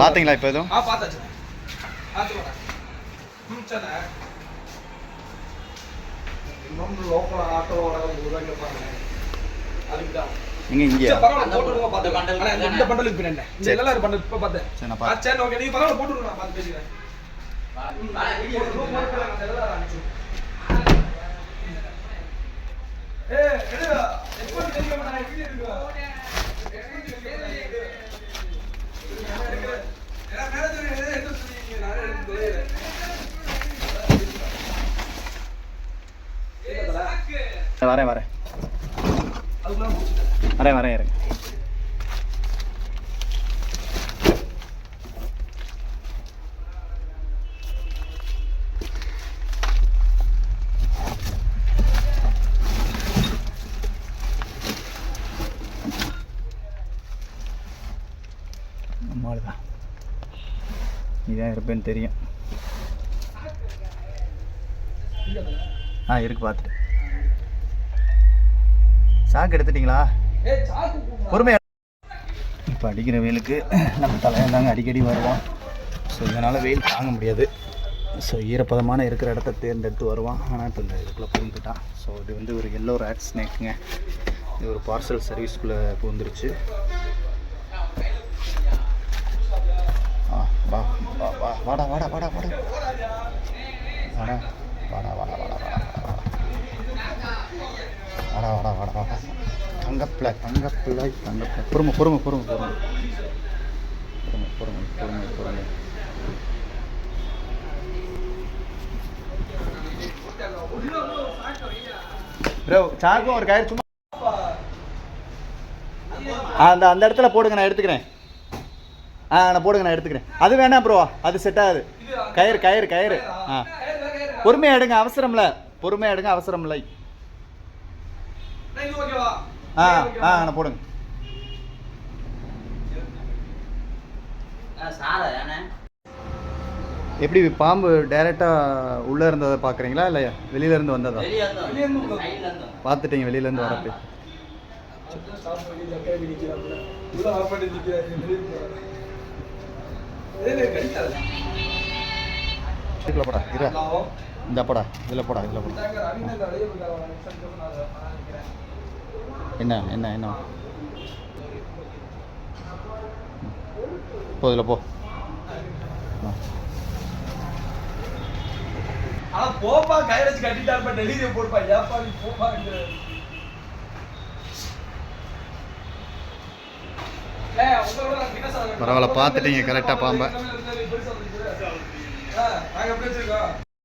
பார்த்தீங்களா இப்போ எதுவும்? நீங்க என்ன இதெல்லாம் பண்டல் இப்ப ஓகே. நீங்க பரவாயில்ல போட்டுருங்க நான் வரேன் வரேன். வரேன் வரேன் இருங்க. இதான் இருப்பேன்னு தெரியும். ஆ இருக்கு பார்த்துட்டு. சாக்கு எடுத்துட்டீங்களா? ஏய், சாக்கு போடுறா. பொறுமையா இப்போ அடிக்கிற வெயிலுக்கு நம்ம தலையில் தாங்க அடிக்கடி வருவோம். ஸோ இதனால் வெயில் தாங்க முடியாது. ஸோ ஈரப்பதமான இருக்கிற இடத்த தேர்ந்தெடுத்து வருவான் ஆனால் இப்போ இந்த இதுக்குள்ளே பூந்துட்டான் ஸோ இது வந்து ஒரு எல்லோ ரேட் ஸ்னேக்குங்க இது ஒரு பார்சல் சர்வீஸ்க்குள்ளே பூந்துருச்சு ஆ வா வா வாடா வாடா வாடா வாடா. தங்கப்பிள்ளை தங்கப்பிள்ளை தங்கப்பிள்ளை. பொறுமை பொறுமை பொறுமை பொறுமை. பொறுமை பொறுமை பொறுமை பொறுமை. ப்ரோ சாக்கும் ஒரு கயிறு சும்மா. அந்த அந்த இடத்துல போடுங்க நான் எடுத்துக்கிறேன். ஆ நான் போடுங்க நான் எடுத்துக்கிறேன். அது வேணாம் ப்ரோ. அது செட் ஆகுது. கயிறு கயிறு கயிறு. ஆ. பொறுமையாக எடுங்க அவசரம்ல பொறுமையாக எடுங்க அவசரம் இல்லை. ஓகேவா? ஆ ஆ அண்ணா போடுங்க. எப்படி பாம்பு டைரெக்டாக உள்ளே இருந்ததை பார்க்குறீங்களா இல்லை வெளியிலேருந்து வந்ததா? பார்த்துட்டீங்க வெளியிலேருந்து வரப்ப. இதில் போடா இரு. இந்த போடா இதில் போடா இதில் போடா. என்ன என்ன என்ன? போ இதில் போ. ஆ. ஆனா போப்பா கயிறு வச்சு கட்டிட்டாருப்பா டெலிவரி போடுப்பா. ஏப்பா நீ போப்பா பரவாயில்ல, பார்த்துட்டீங்க ஆ பாம்பை. நாங்க எப்படி வச்சிருக்கோம்?